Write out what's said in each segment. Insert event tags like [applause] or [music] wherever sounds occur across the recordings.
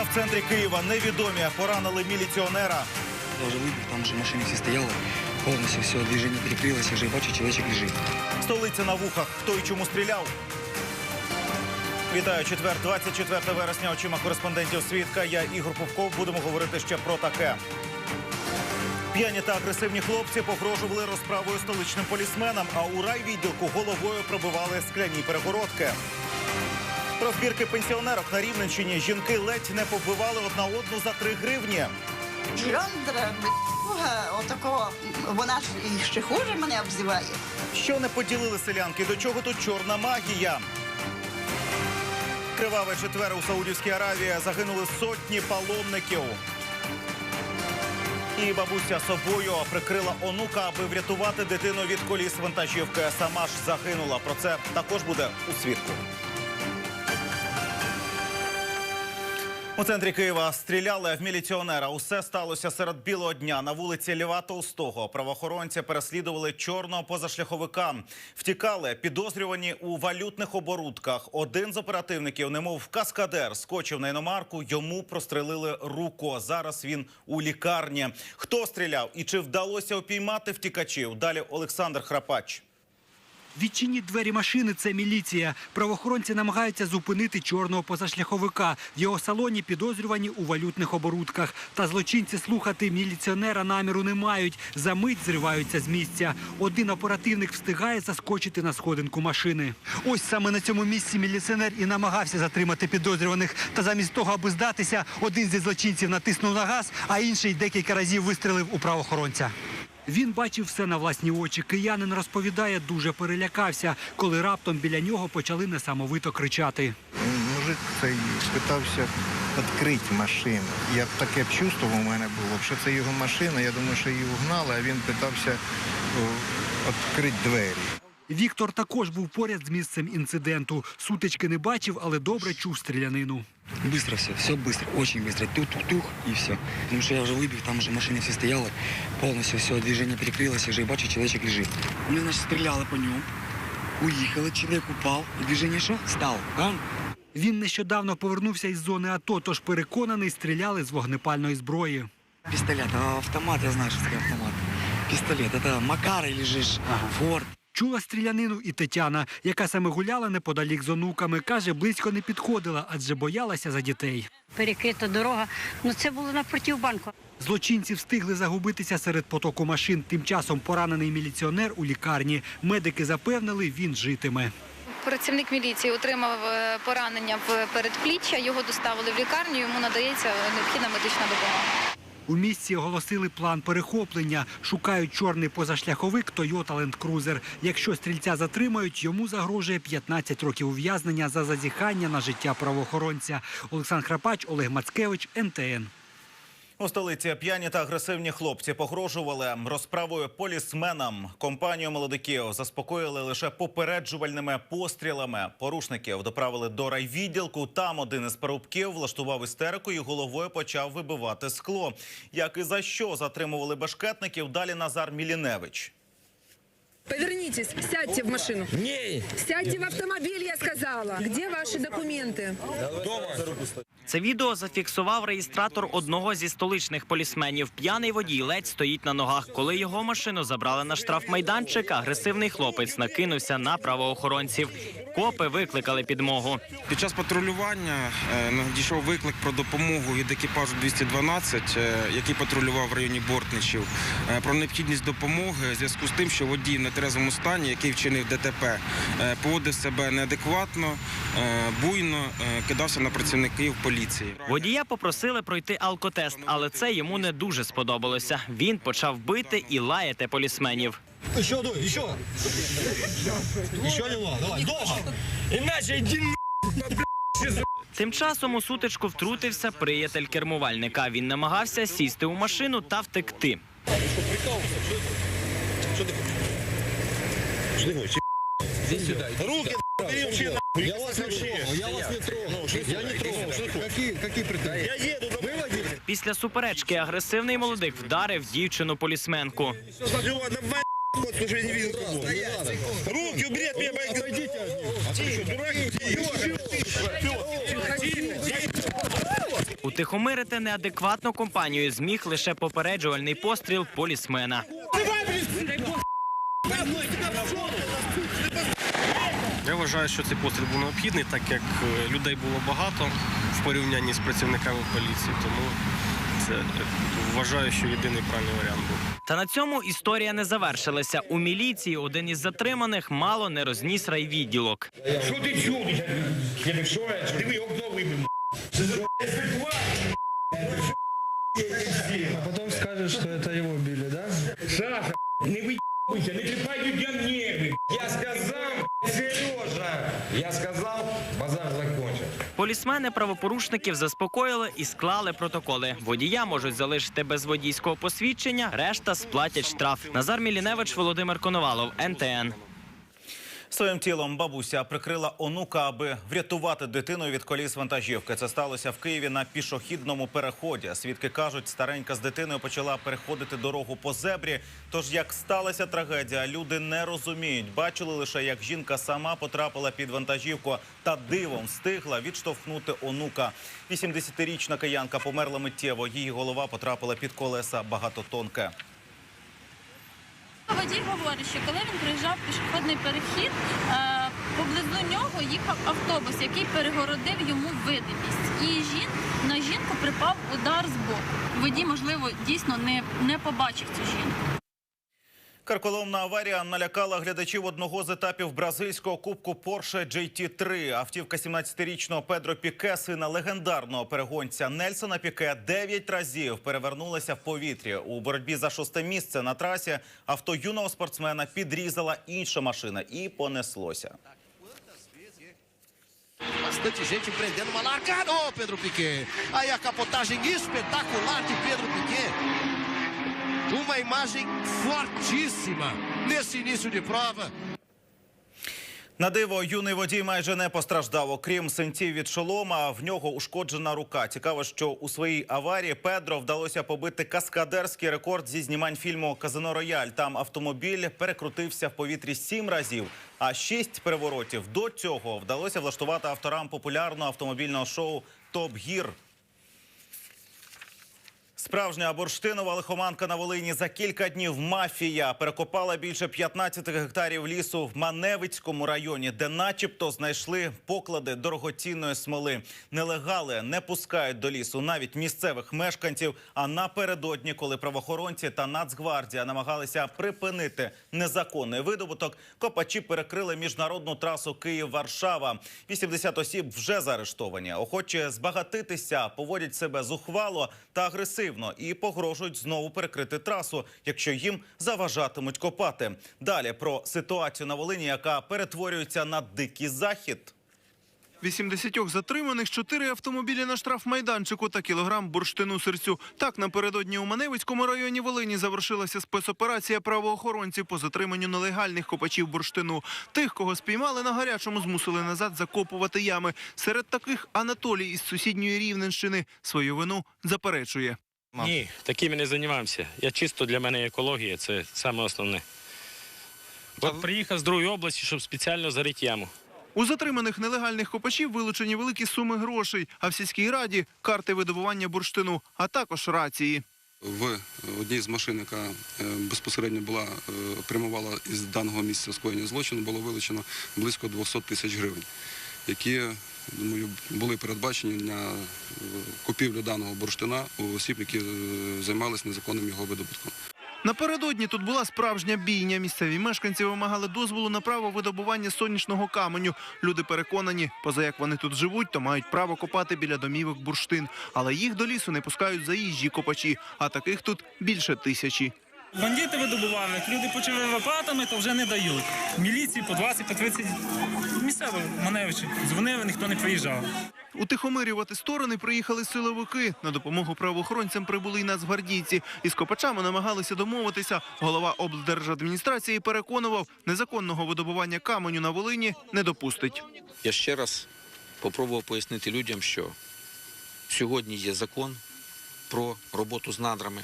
Стрілянина в центрі Києва. Невідомі поранили міліціонера. Я выбег, там уже машина все стояла, полностью все, движение перекрылось, я уже бачу, человечек лежит. Столиця на вухах. Хто і чому стріляв? Вітаю четвер, 24 вересня. Очима кореспондентів свідка. Я Ігор Повков. Будемо говорити ще про таке. П'яні та агресивні хлопці погрожували розправою столичним полісменам, а у райвідділку головою пробивали скляні перегородки. Розбірки пенсіонерок на Рівненщині жінки ледь не побивали одна одну за три гривні. Шльондра, блюга, отакого, вона ж ще хуже мене обзиває. Що не поділили селянки? До чого тут чорна магія? Криваве четвер у Саудівській Аравії загинули сотні паломників. І бабуся собою прикрила онука, аби врятувати дитину від коліс вантажівки. Сама ж загинула. Про це також буде у свідку. У центрі Києва стріляли в міліціонера. Усе сталося серед білого дня на вулиці Льва Толстого. Правоохоронці переслідували чорного позашляховика. Втікали підозрювані у валютних оборудках. Один з оперативників, немов каскадер, скочив на іномарку. Йому прострелили руку. Зараз він у лікарні. Хто стріляв і чи вдалося опіймати втікачів? Далі Олександр Храпач. Відчиніть двері машини, це міліція. Правоохоронці намагаються зупинити чорного позашляховика. В його салоні підозрювані у валютних оборудках. Та злочинці слухати міліціонера наміру не мають. За мить зриваються з місця. Один оперативник встигає заскочити на сходинку машини. Ось саме на цьому місці міліціонер і намагався затримати підозрюваних. Та замість того, аби здатися, один зі злочинців натиснув на газ, а інший декілька разів вистрелив у правоохоронця. Він бачив все на власні очі. Киянин розповідає, дуже перелякався, коли раптом біля нього почали несамовито кричати. Мужик цей питався відкрити машину. Я таке чувство у мене було, що це його машина. Я думаю, що її угнали, а він питався відкрити двері. Віктор також був поряд з місцем інциденту. Сутички не бачив, але добре чув стрілянину. Быстро все, все быстро, очень быстро, тух-тух-тух и все. Потому что я уже выбег, там уже машина все стояла, полностью все, движение перекрылось, я уже бачу, человечек лежит. Мне, значит, стреляла по нему, уехала, человек упал, и движение что? Стал, правильно? Він нещодавно повернувся із зони АТО, тож переконаний, стріляли з вогнепальної зброї. Пистолет, а автомат, я знаю, что такое автомат. Пистолет, это Макар или же ж Форд. Чула стрілянину і Тетяна, яка саме гуляла неподалік з онуками. Каже, близько не підходила, адже боялася за дітей. перекрита дорога. Ну це було напротив банку. Злочинці встигли загубитися серед потоку машин. Тим часом поранений міліціонер у лікарні. Медики запевнили, він житиме. Працівник міліції отримав е, поранення в передпліччя. Його доставили в лікарню. Йому надається необхідна медична допомога. У місті оголосили план перехоплення. Шукають чорний позашляховик Toyota Land Cruiser. Якщо стрільця затримають, йому загрожує 15 років ув'язнення за зазіхання на життя правоохоронця. Олександр Храпач, Олег Мацкевич, НТН. У столиці п'яні та агресивні хлопці погрожували розправою полісменам. Компанію молодиків заспокоїли лише попереджувальними пострілами. Порушників доправили до райвідділку. Там один із парубків влаштував істерику і головою почав вибивати скло. Як і за що затримували башкетників? Далі Назар Міліневич. Повернитесь, сядьте в машину. Не. Сядьте в автомобиль, я сказала. Где ваши документы? Це відео зафіксував реєстратор одного зі столичних полісменів. П'яний водій ледь стоїть на ногах. Коли його машину забрали на штрафмайданчик, агресивний хлопець накинувся на правоохоронців. Копи викликали підмогу. Під час патрулювання е, надійшов виклик про допомогу від екіпажу 212, е, який патрулював в районі Бортничів, е, про необхідність допомоги в зв'язку з тим, що водій в нетрезвому стані, який вчинив ДТП, е, поводив себе неадекватно, е, буйно е, кидався на працівників поліції. Водія попросили пройти алкотест, але це йому не дуже сподобалося. Він почав бити і лаяти полісменів. Дуй, еще. Еще немного, давай, долго. Иначе иди Тим часом у сутичку втрутився приятель кермувальника. Він намагався сісти у машину та втекти. Руки бери вообще нахуй. Я вас не трогал, я вас не трогал. Я не трогал. Какие, какие претензии? Я еду, выводи. Після суперечки агресивний молодик вдарив дівчину полісменку. Давай. Руки убери от меня. Дурак, Втихомирити неадекватну компанію зміг лише попереджувальний постріл полісмена. Я вважаю, що цей постріл був необхідний, так як е, людей було багато в порівнянні з працівниками поліції. Тому це е, вважаю, що єдиний правильний варіант був. Та на цьому історія не завершилася. У міліції один із затриманих мало не розніс райвідділок. Що ти чудиш? Що? Диви, окно вибив. А потом скажешь, что это его били, да? Саша, не выебывайся, не трепай людям нервы. Я сказал, Сережа, я сказал, базар закончен. Полісмени правопорушників заспокоїли і склали протоколи. Водія можуть залишити без водійського посвідчення, решта сплатять штраф. Назар Міліневич, Володимир Коновалов, НТН. Своїм тілом бабуся прикрила онука, аби врятувати дитину від коліс вантажівки. Це сталося в Києві на пішохідному переході. Свідки кажуть, старенька з дитиною почала переходити дорогу по зебрі. Тож, як сталася трагедія, люди не розуміють. Бачили лише, як жінка сама потрапила під вантажівку та дивом встигла відштовхнути онука. 80-річна киянка померла миттєво. Її голова потрапила під колеса багатотонке. Водій говорить, що коли він приїжджав пішохідний перехід, е, поблизу нього їхав автобус, який перегородив йому видимість. І жін, на жінку припав удар з боку. Водій, можливо, дійсно не, не побачив цю жінку. Карколомна аварія налякала глядачів одного з етапів бразильського кубку Porsche GT3. Автівка 17-річного Педро Піке, сина легендарного перегонця Нельсона Піке, 9 разів перевернулася в повітрі. У боротьбі за шосте місце на трасі авто юного спортсмена підрізала інша машина і понеслося. Bastante gente prendendo uma largada. Ô, Pedro Piquet. Aí a capotagem espetacular de Pedro Piquet. Uma imagem fortíssima nesse início de prova. На диво, юний водій майже не постраждав. Окрім синців від шолома, в нього ушкоджена рука. Цікаво, що у своїй аварії Педро вдалося побити каскадерський рекорд зі знімань фільму Казино Рояль. Там автомобіль перекрутився в повітрі сім разів, а шість переворотів до цього вдалося влаштувати авторам популярного автомобільного шоу Топ Гір. Справжня бурштинова лихоманка на Волині за кілька днів мафія перекопала більше 15 гектарів лісу в Маневицькому районі, де, начебто, знайшли поклади дорогоцінної смоли. Нелегали не пускають до лісу навіть місцевих мешканців. А напередодні, коли правоохоронці та Нацгвардія намагалися припинити незаконний видобуток, копачі перекрили міжнародну трасу Київ-Варшава. 80 осіб вже заарештовані. Охочі збагатитися, поводять себе зухвало та агресивно і погрожують знову перекрити трасу, якщо їм заважатимуть копати. Далі про ситуацію на Волині, яка перетворюється на дикий захід. 80 затриманих, 4 автомобілі на штрафмайданчику та кілограм бурштину серцю. Так напередодні у Маневицькому районі Волині завершилася спецоперація правоохоронців по затриманню нелегальних копачів бурштину. Тих, кого спіймали на гарячому, змусили назад закопувати ями. Серед таких Анатолій із сусідньої Рівненщини свою вину заперечує. Ні, такими не займаємося. Я чисто для мене екологія, це саме основне. От приїхав з другої області, щоб спеціально зарити яму. У затриманих нелегальних копачів вилучені великі суми грошей, а в сільській раді карти видобування бурштину, а також рації. В одній з машин, яка е, безпосередньо була е, прямувала із даного місця скоєння злочину, було вилучено близько 200 тисяч гривень, які думаю, були передбачені на е, купівлю даного бурштина у осіб, які е, займалися незаконним його видобутком. Напередодні тут була справжня бійня. Місцеві мешканці вимагали дозволу на право видобування сонячного каменю. Люди переконані, поза як вони тут живуть, то мають право копати біля домівок бурштин. Але їх до лісу не пускають заїжджі копачі, а таких тут більше тисячі. Бандити видобували, як люди почали лопатами, то вже не дають. Міліції по 20, по 30 місцево маневичі. Дзвонили, ніхто не приїжджав. Утихомирювати сторони приїхали силовики. На допомогу правоохоронцям прибули й нацгвардійці. Із копачами намагалися домовитися. Голова облдержадміністрації переконував, незаконного видобування каменю на Волині не допустить. Я ще раз попробував пояснити людям, що сьогодні є закон про роботу з надрами,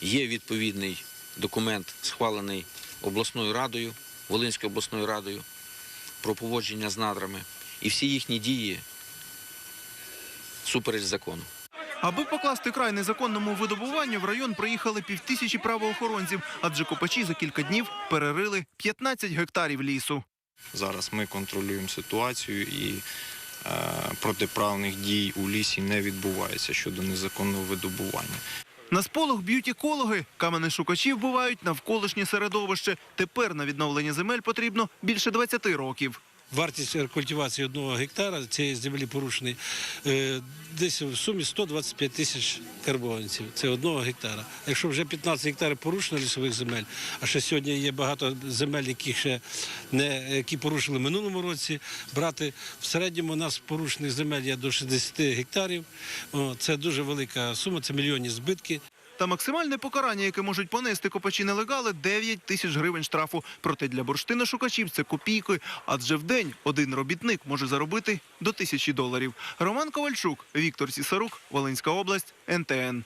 є відповідний документ, схвалений обласною радою, Волинською обласною радою про поводження з надрами. І всі їхні дії супереч закону. Аби покласти край незаконному видобуванню, в район приїхали півтисячі правоохоронців, адже копачі за кілька днів перерили 15 гектарів лісу. Зараз ми контролюємо ситуацію і е, протиправних дій у лісі не відбувається щодо незаконного видобування. На сполох б'ють екологи. Камени шукачів бувають навколишнє середовище. Тепер на відновлення земель потрібно більше 20 років. Вартість рекультивації одного гектара цієї землі порушений е, десь в сумі 125 тисяч карбованців. Це одного гектара. Якщо вже 15 гектарів порушено лісових земель, а ще сьогодні є багато земель, які ще не які порушили в минулому році. Брати в середньому у нас порушених земель є до 60 гектарів. Це дуже велика сума, це мільйонні збитки. Та максимальне покарання, яке можуть понести копачі нелегали, 9 тисяч гривень штрафу. Проте для бурштиношукачів це копійки, адже в день один робітник може заробити до тисячі доларів. Роман Ковальчук, Віктор Сісарук, Волинська область, НТН.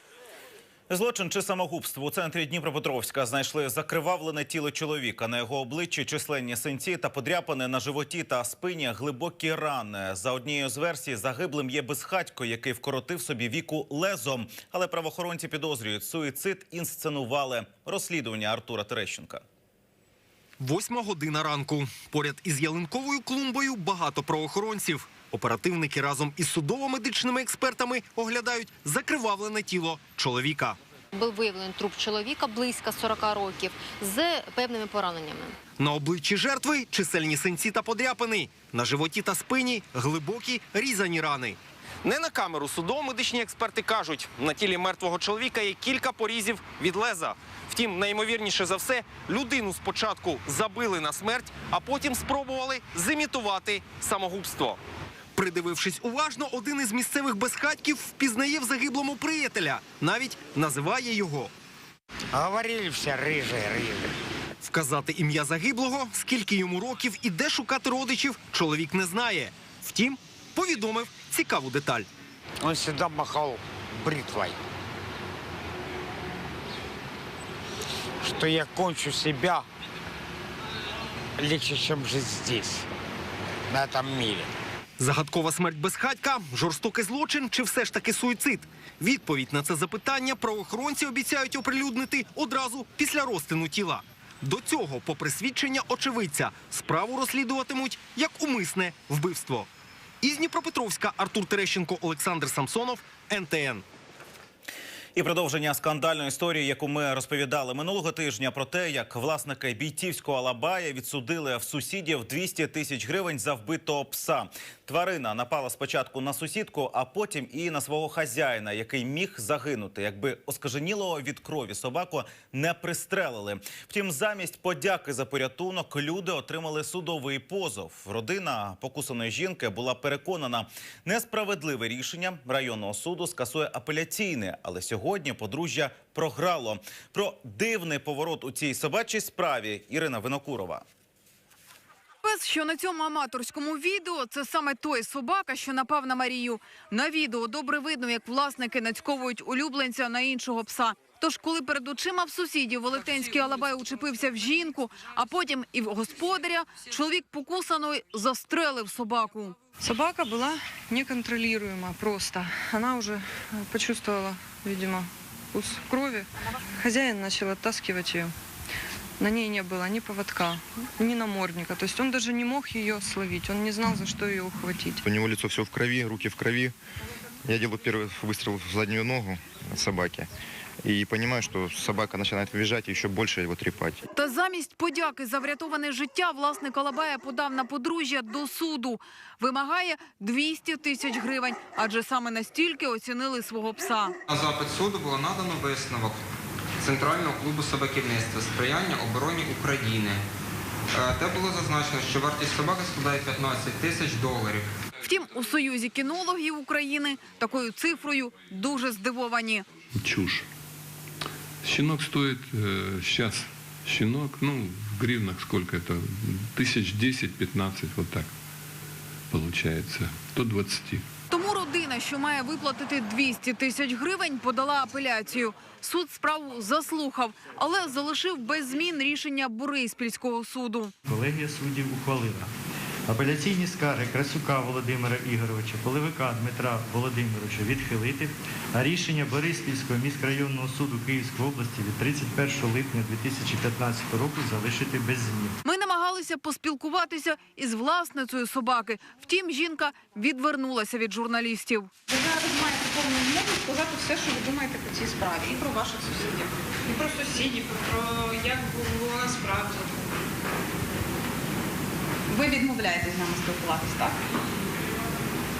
Злочин чи самогубство у центрі Дніпропетровська знайшли закривавлене тіло чоловіка. На його обличчі численні синці та подряпини на животі та спині глибокі рани. За однією з версій, загиблим є безхатько, який вкоротив собі віку лезом. Але правоохоронці підозрюють, суїцид інсценували. Розслідування Артура Терещенка. Восьма година ранку. Поряд із ялинковою клумбою багато правоохоронців. Оперативники разом із судово-медичними експертами оглядають закривавлене тіло чоловіка. Був виявлений труп чоловіка близько 40 років з певними пораненнями. На обличчі жертви чисельні синці та подряпини. На животі та спині глибокі різані рани. Не на камеру судово-медичні експерти кажуть, на тілі мертвого чоловіка є кілька порізів від леза. Втім, найімовірніше за все, людину спочатку забили на смерть, а потім спробували зимітувати самогубство. Придивившись уважно, один із місцевих безхатьків впізнає в загиблому приятеля, навіть називає його. Говорили все рижий, рижий. Вказати ім'я загиблого, скільки йому років і де шукати родичів, чоловік не знає. Втім, повідомив цікаву деталь. Он всегда махал бритвой. Что я кончу себя легче, чем жить здесь, на этом мире. Загадкова смерть безхатька, жорстокий злочин чи все ж таки суїцид? Відповідь на це запитання правоохоронці обіцяють оприлюднити одразу після розтину тіла. До цього, попри свідчення очевидця, справу розслідуватимуть як умисне вбивство. Із Дніпропетровська Артур Терещенко, Олександр Самсонов, НТН. І продовження скандальної історії, яку ми розповідали минулого тижня, про те, як власники бійцівського алабая відсудили в сусідів 200 тисяч гривень за вбитого пса. Тварина напала спочатку на сусідку, а потім і на свого хазяїна, який міг загинути, якби оскаженілого від крові собаку не пристрелили. Втім, замість подяки за порятунок люди отримали судовий позов. Родина покусаної жінки була переконана, несправедливе рішення районного суду скасує апеляційне, але сьогодні подружжя програло. Про дивний поворот у цій собачій справі Ірина Винокурова. Пес, що на цьому аматорському відео, це саме той собака, що напав на Марію. На відео добре видно, як власники нацьковують улюбленця на іншого пса. Тож, коли перед очима в сусідів велетенський алабай учепився в жінку, а потім і в господаря, чоловік покусаної застрелив собаку. Собака была неконтролируема просто. Она уже э, почувствовала, видимо, вкус крови. Хозяин начал оттаскивать ее. На ней не было ни поводка, ни намордника. То есть он даже не мог ее словить. Он не знал, за что ее ухватить. У него лицо все в крови, руки в крови. Я делаю первый выстрел в заднюю ногу собаки. И понимаю, что собака начинает визжать и еще больше его трепать. Та замість подяки за врятоване життя власник Алабая подав на подружжя до суду. Вимагає 200 тисяч гривень, адже саме настільки оцінили свого пса. На запит суду було надано висновок Центрального клубу собаківництва сприяння обороні України, е, де було зазначено, що вартість собаки складає 15 тисяч доларів. Втім, у Союзі кінологів України такою цифрою дуже здивовані. Чушь. Щенок стоит сейчас, щенок, ну, в гривнах сколько это, тысяч 10-15, вот так получается, до 20. Тому родина, що має виплатити 200 тисяч гривень, подала апеляцію. Суд справу заслухав, але залишив без змін рішення Бориспільського суду. Колегія суддів ухвалила Апеляційні скарги Красюка Володимира Ігоровича, Поливика Дмитра Володимировича відхилити, а рішення Бориспільського міськрайонного суду Київської області від 31 липня 2015 року залишити без змін. Ми намагалися поспілкуватися із власницею собаки. Втім, жінка відвернулася від журналістів. Ви зараз маєте повну змогу сказати все, що ви думаєте по цій справі, і про ваших сусідів, і про сусідів, і про як було насправді. Ви відмовляєтесь з нами спілкуватися, так?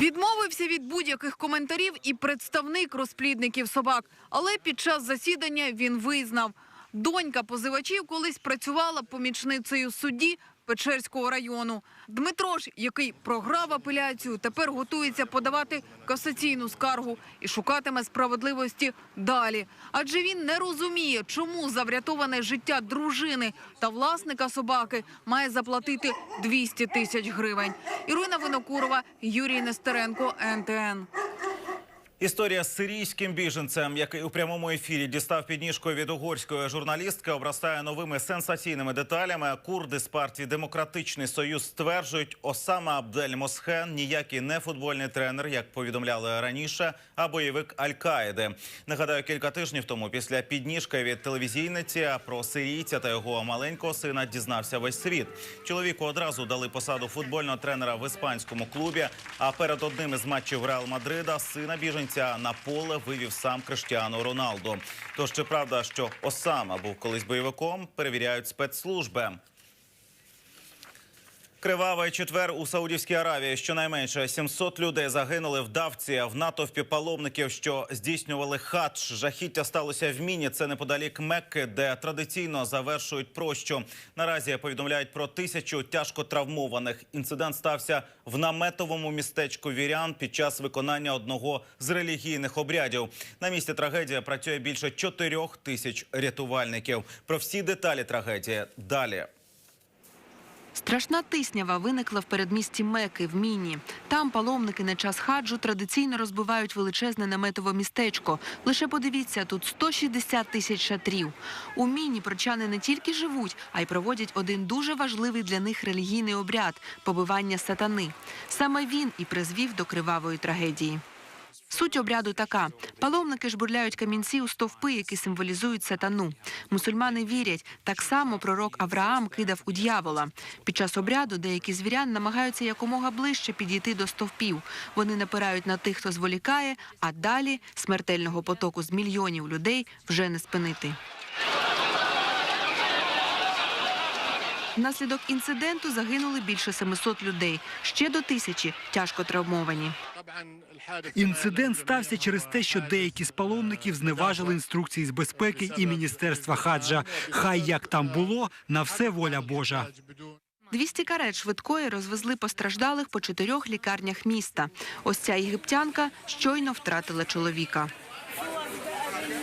Відмовився від будь-яких коментарів і представник розплідників собак. Але під час засідання він визнав, донька позивачів колись працювала помічницею судді Печерського району. Дмитро ж, який програв апеляцію, тепер готується подавати касаційну скаргу і шукатиме справедливості далі. Адже він не розуміє, чому за врятоване життя дружини та власника собаки має заплатити 200 тисяч гривень. Ірина Винокурова, Юрій Нестеренко, НТН. Історія з сирійським біженцем, який у прямому ефірі дістав підніжкою від угорської журналістки, обростає новими сенсаційними деталями. Курди з партії Демократичний Союз стверджують, Осама Абдель Мосхен ніякий не футбольний тренер, як повідомляли раніше, а бойовик Аль-Каїди. Нагадаю, кілька тижнів тому після підніжки від телевізійниці про сирійця та його маленького сина дізнався весь світ. Чоловіку одразу дали посаду футбольного тренера в іспанському клубі. А перед одним із матчів Реал Мадрида сина біженця на поле вивів сам Криштіану Роналду. Тож чи правда, що Осама був колись бойовиком, перевіряють спецслужби. Кривавий четвер у Саудівській Аравії. Щонайменше 700 людей загинули в давці в натовпі паломників, що здійснювали хадж. Жахіття сталося в міні. Це неподалік Мекки, де традиційно завершують прощу. Наразі повідомляють про тисячу тяжко травмованих. Інцидент стався в наметовому містечку Вірян під час виконання одного з релігійних обрядів. На місці трагедії працює більше чотирьох тисяч рятувальників. Про всі деталі трагедії далі. Страшна тиснява виникла в передмісті Меки в Міні. Там паломники на час хаджу традиційно розбивають величезне наметове містечко. Лише подивіться, тут 160 тисяч шатрів. У Міні прочани не тільки живуть, а й проводять один дуже важливий для них релігійний обряд побивання сатани. Саме він і призвів до кривавої трагедії. Суть обряду така: паломники жбурляють камінці у стовпи, які символізують сатану. Мусульмани вірять, так само пророк Авраам кидав у дьявола. Під час обряду деякі звірян намагаються якомога ближче підійти до стовпів. Вони напирають на тих, хто зволікає, а далі смертельного потоку з мільйонів людей вже не спинити. Внаслідок інциденту загинули більше 700 людей. Ще до тисячі тяжко травмовані. Інцидент стався через те, що деякі з паломників зневажили інструкції з безпеки і міністерства хаджа. Хай як там було, на все воля Божа. 200 карет швидкої розвезли постраждалих по чотирьох лікарнях міста. Ось ця єгиптянка щойно втратила чоловіка.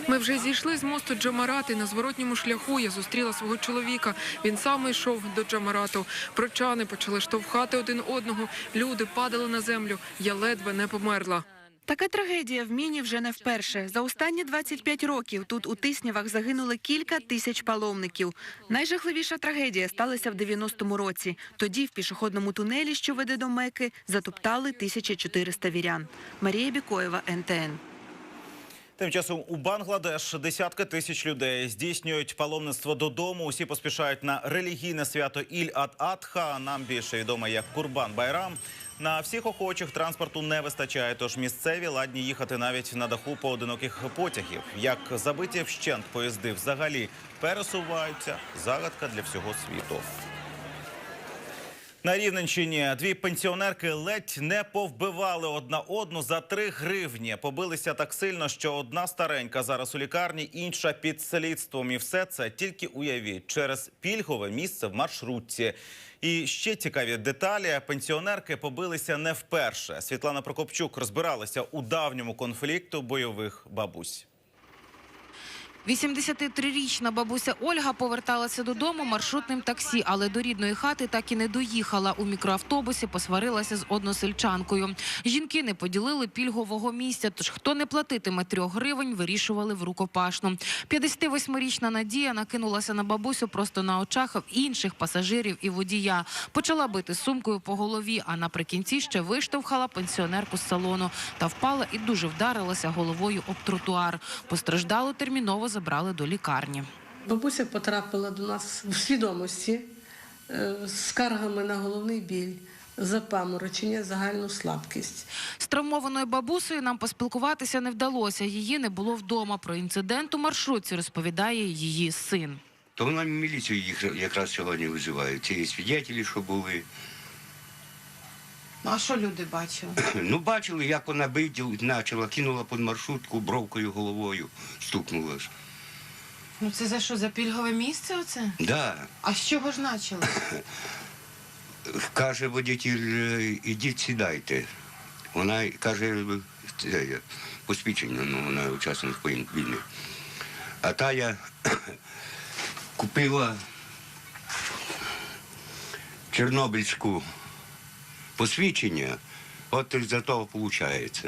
Ми вже зійшли з мосту Джамарати. На зворотньому шляху я зустріла свого чоловіка. Він сам йшов до Джамарату. Прочани почали штовхати один одного. Люди падали на землю. Я ледве не померла. Така трагедія в міні вже не вперше. За останні 25 років тут у Тиснявах загинули кілька тисяч паломників. Найжахливіша трагедія сталася в 90-му році. Тоді в пішохідному тунелі, що веде до Меки, затоптали 1400 вірян. Марія Бікоєва, НТН. Тим часом у Бангладеш десятки тисяч людей здійснюють паломництво додому. Усі поспішають на релігійне свято Іль ад Адха. Нам більше відомо як Курбан Байрам. На всіх охочих транспорту не вистачає, тож місцеві ладні їхати навіть на даху поодиноких потягів. Як забиті вщент поїзди взагалі пересуваються, загадка для всього світу. На Рівненщині дві пенсіонерки ледь не повбивали одна одну за три гривні. Побилися так сильно, що одна старенька зараз у лікарні, інша під слідством. І все це тільки уявіть через пільгове місце в маршрутці. І ще цікаві деталі. Пенсіонерки побилися не вперше. Світлана Прокопчук розбиралася у давньому конфлікту бойових бабусь. 83-річна бабуся Ольга поверталася додому маршрутним таксі, але до рідної хати так і не доїхала. У мікроавтобусі посварилася з односельчанкою. Жінки не поділили пільгового місця, тож хто не платитиме трьох гривень, вирішували в рукопашну. 58-річна Надія накинулася на бабусю просто на очах інших пасажирів і водія. Почала бити сумкою по голові, а наприкінці ще виштовхала пенсіонерку з салону та впала і дуже вдарилася головою об тротуар. Постраждалу терміново забрали до лікарні. Бабуся потрапила до нас в свідомості е, з скаргами на головний біль, запаморочення, загальну слабкість. З травмованою бабусею нам поспілкуватися не вдалося. Її не було вдома. Про інцидент у маршрутці розповідає її син. То вона міліцію їх якраз сьогодні визивають. Ці свідетелі, що були. Ну, а що люди бачили? [clears throat] Ну, бачили, як вона бити почала, кинула під маршрутку бровкою головою, стукнула ж. Ну це за що, за пільгове місце оце? Да. А з чого ж почали? [coughs] Каже водитель, «Е, ідіть сідайте. Вона каже, це, посвідчення, ну, вона учасник війни. А та я [coughs] купила Чорнобильську посвідчення, от за того виходить.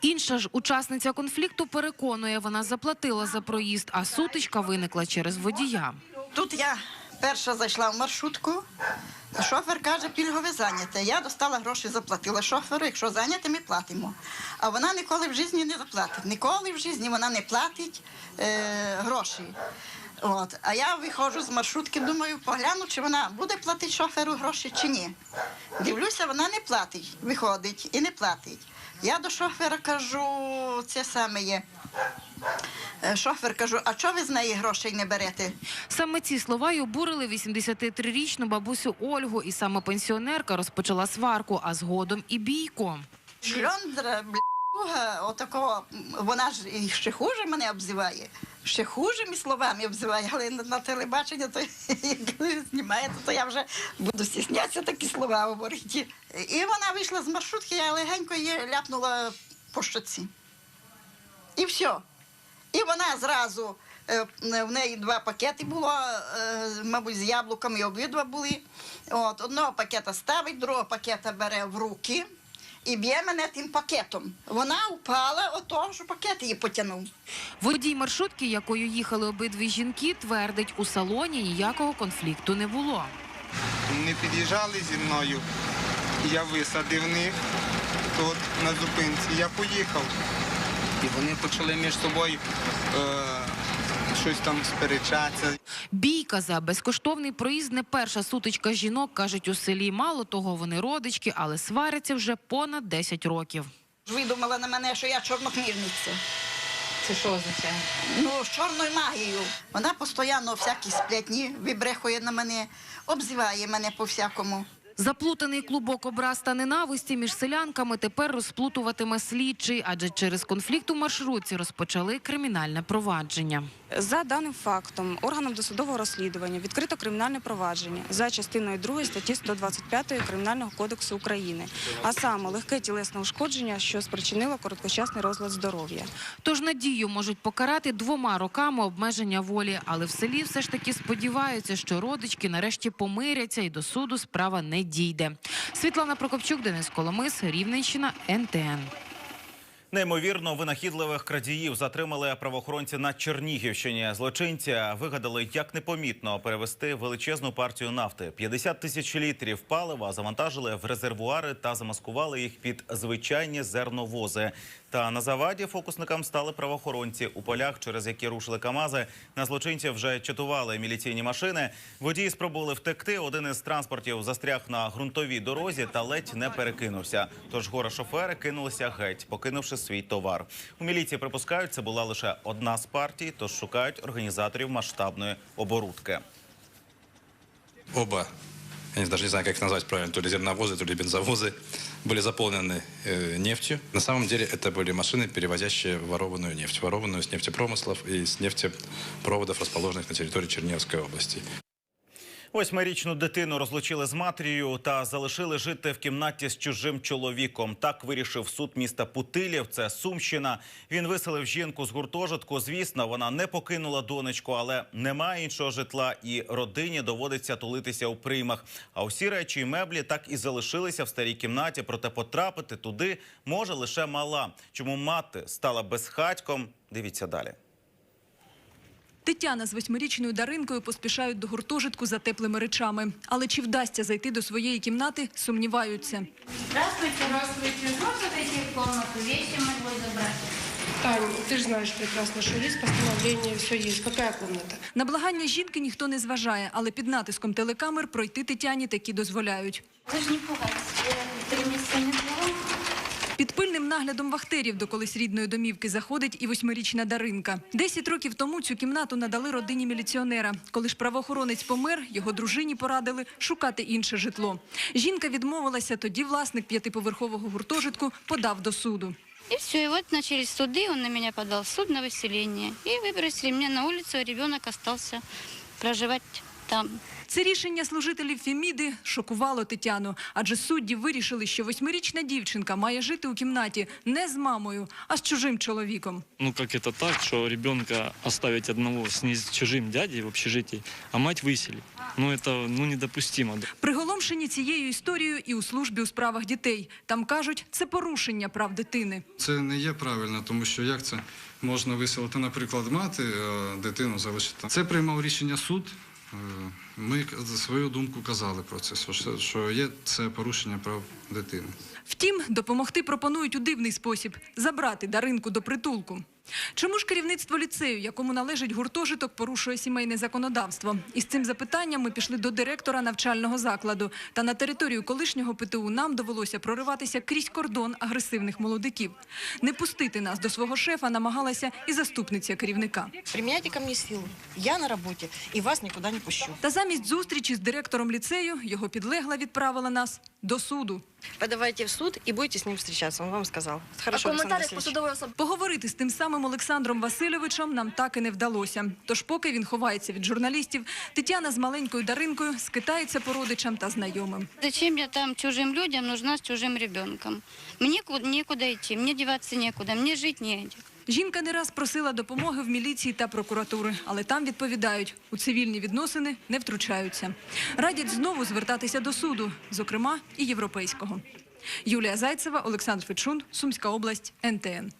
Інша ж учасниця конфлікту переконує, вона заплатила за проїзд, а сутичка виникла через водія. Тут я перша зайшла в маршрутку. Шофер каже, пільгове зайняте. Я достала гроші, заплатила шоферу. Якщо зайняте, ми платимо. А вона ніколи в житті не заплатить. Ніколи в житті вона не платить е, гроші. От. А я виходжу з маршрутки, думаю, погляну, чи вона буде платити шоферу гроші чи ні. Дивлюся, вона не платить, виходить і не платить. Я до шофера кажу, це саме є. Е, Шофер кажу, а чого ви з неї грошей не берете? Саме ці слова й обурили 83-річну бабусю Ольгу, і саме пенсіонерка розпочала сварку, а згодом і бійку. Шльондра, блюга, отакого, вона ж ще хуже мене обзиває. Ще хужими словами обзиває, але на, телебаченні, то [laughs] як знімає, то я вже буду стіснятися такі слова говорити. І вона вийшла з маршрутки, я легенько її ляпнула по щоці. І все. І вона зразу, е, в неї два пакети було, е, мабуть, з яблуками обидва були. От, одного пакета ставить, другого пакета бере в руки і б'є мене тим пакетом. Вона впала от того, що пакет її потягнув. Водій маршрутки, якою їхали обидві жінки, твердить, у салоні ніякого конфлікту не було. не під'їжджали зі мною. Я висадив них тут на зупинці. Я поїхав. І вони почали між собою е, щось там сперечатися. Бійка за безкоштовний проїзд не перша сутичка жінок, кажуть у селі. Мало того, вони родички, але сваряться вже понад 10 років. Видумала на мене, що я чорнокнижниця. Це що означає? Ну, з чорною магією. Вона постійно всякі сплетні вибрехує на мене, обзиває мене по-всякому. Заплутаний клубок образ та ненависті між селянками тепер розплутуватиме слідчий, адже через конфлікт у маршрутці розпочали кримінальне провадження. За даним фактом, органом досудового розслідування відкрито кримінальне провадження за частиною 2 статті 125 Кримінального кодексу України, а саме легке тілесне ушкодження, що спричинило короткочасний розлад здоров'я. Тож надію можуть покарати двома роками обмеження волі, але в селі все ж таки сподіваються, що родички нарешті помиряться і до суду справа не дійде. Світлана Прокопчук, Денис Коломис, Рівненщина, НТН. Неймовірно винахідливих крадіїв затримали правоохоронці на Чернігівщині. Злочинця вигадали, як непомітно перевести величезну партію нафти. 50 тисяч літрів палива завантажили в резервуари та замаскували їх під звичайні зерновози. Та на заваді фокусникам стали правоохоронці у полях, через які рушили камази. На злочинців вже чатували міліційні машини. Водії спробували втекти. Один із транспортів застряг на ґрунтовій дорозі та ледь не перекинувся. Тож гора шофери кинулися геть, покинувши свій товар. У міліції припускають, це була лише одна з партій, тож шукають організаторів масштабної оборудки. Оба, я не- даже не знаю, как их назвать правильно, то ли зерновозы, то ли бензовозы, были заполнены э, нефтью. На самом деле это были машины, перевозящие ворованную нефть. Ворованную с нефтепромыслов и с нефтепроводов, расположенных на территории Черниговской области. Восьмирічну дитину розлучили з матір'ю та залишили жити в кімнаті з чужим чоловіком. Так вирішив суд міста Путилів. Це Сумщина. Він виселив жінку з гуртожитку. Звісно, вона не покинула донечку, але немає іншого житла, і родині доводиться тулитися у приймах. А усі речі і меблі так і залишилися в старій кімнаті. Проте потрапити туди може лише мала. Чому мати стала безхатьком? Дивіться далі. Тетяна з восьмирічною Даринкою поспішають до гуртожитку за теплими речами. Але чи вдасться зайти до своєї кімнати, сумніваються. Здравствуйте. Здравствуйте. Можно зайти в комнату? Вещи могу забрать. Тань, ты же знаешь прекрасно, что есть постановление, все есть. Какая комната? На благання жінки ніхто не зважає, але під натиском телекамер пройти Тетяні таки дозволяють. Вы же не пугайтесь. Я три месяца не была. Під пильним наглядом вахтерів до колись рідної домівки заходить і восьмирічна Даринка. Десять років тому цю кімнату надали родині міліціонера. Коли ж правоохоронець помер, його дружині порадили шукати інше житло. Жінка відмовилася, тоді власник п'ятиповерхового гуртожитку подав до суду. И все, и вот начались суды, он на меня подал в суд на выселение. И выбросили меня на улицу, а ребенок остался проживать там. Це рішення служителів Феміди шокувало Тетяну, адже судді вирішили, що восьмирічна дівчинка має жити у кімнаті не з мамою, а з чужим чоловіком. Ну как это так, что ребенка оставить одного с не с чужим дядей в общежитии, а мать выселить? Ну это ну, недопустимо. Приголомшені цією історією і у службі у справах дітей. Там кажуть, це порушення прав дитини. Це не є правильно, тому що як це можна виселити, наприклад, мати, а дитину залишити. Це приймав рішення суд. ми свою думку казали про це, що є це порушення прав дитини. Втім, допомогти пропонують у дивний спосіб забрати Даринку до притулку. Чому ж керівництво ліцею, якому належить гуртожиток, порушує сімейне законодавство? І з цим запитанням ми пішли до директора навчального закладу. Та на територію колишнього ПТУ нам довелося прориватися крізь кордон агресивних молодиків. Не пустити нас до свого шефа намагалася і заступниця керівника. Применяйте ко мне силу. Я на работе и вас никуда не пущу. Та замість зустрічі з директором ліцею його підлегла відправила нас до суду. Подавайте в суд и будете с ним встречаться, он вам сказал. Хорошо, Александр Васильевич. Поговорити з тим самим Олександром Васильовичем нам так і не вдалося. Тож, поки він ховається від журналістів, Тетяна з маленькою Даринкою скитається по родичам та знайомим. Зачем я там чужим людям нужна с чужим ребенком? Мне ку- некуда идти, мне деваться некуда, мне жить негде. Жінка не раз просила допомоги в міліції та прокуратури, але там відповідають, у цивільні відносини не втручаються. Радять знову звертатися до суду, зокрема і європейського. Юлія Зайцева, Олександр Фечун, Сумська область, НТН.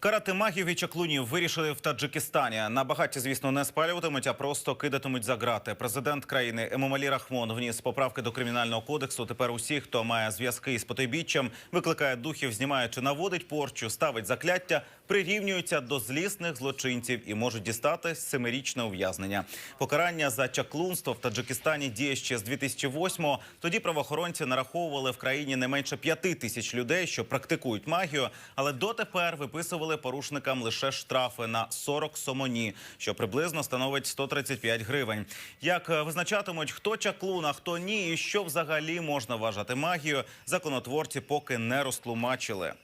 Карати магів і чаклунів вирішили в Таджикистані. На багаті, звісно, не спалюватимуть, а просто кидатимуть за грати. Президент країни Емомалі Рахмон вніс поправки до кримінального кодексу. Тепер усі, хто має зв'язки із потойбіччям, викликає духів, знімає чи наводить порчу, ставить закляття, прирівнюються до злісних злочинців і можуть дістати семирічне ув'язнення. Покарання за чаклунство в Таджикистані діє ще з 2008-го. Тоді правоохоронці нараховували в країні не менше п'яти тисяч людей, що практикують магію, але дотепер виписували порушникам лише штрафи на 40 сомоні, що приблизно становить 135 гривень. Як е, визначатимуть, хто чаклун, а хто ні, і що взагалі можна вважати магією, законотворці поки не розтлумачили.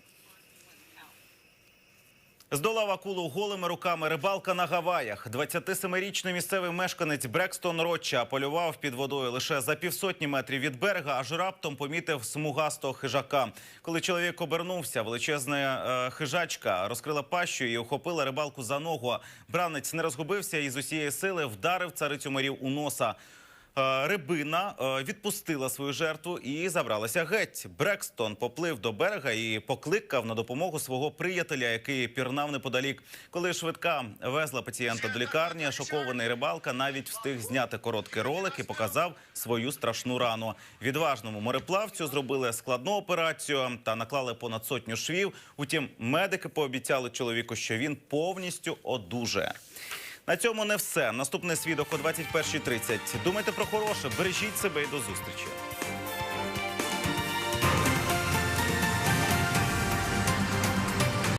Здолав акулу голими руками рибалка на Гаваях. 27-річний місцевий мешканець Брекстон Ротча полював під водою лише за півсотні метрів від берега, аж раптом помітив смугастого хижака. Коли чоловік обернувся, величезна е, хижачка розкрила пащу і охопила рибалку за ногу. Бранець не розгубився і з усієї сили вдарив царицю морів у носа. Е, Рибина е, відпустила свою жертву і забралася геть. Брекстон поплив до берега і покликав на допомогу свого приятеля, який пірнав неподалік. Коли швидка везла пацієнта до лікарні, шокований рибалка навіть встиг зняти короткий ролик і показав свою страшну рану. Відважному мореплавцю зробили складну операцію та наклали понад сотню швів. Утім, медики пообіцяли чоловіку, що він повністю одужає. На цьому не все. Наступний свідок о 21.30. Думайте про хороше, бережіть себе і до зустрічі.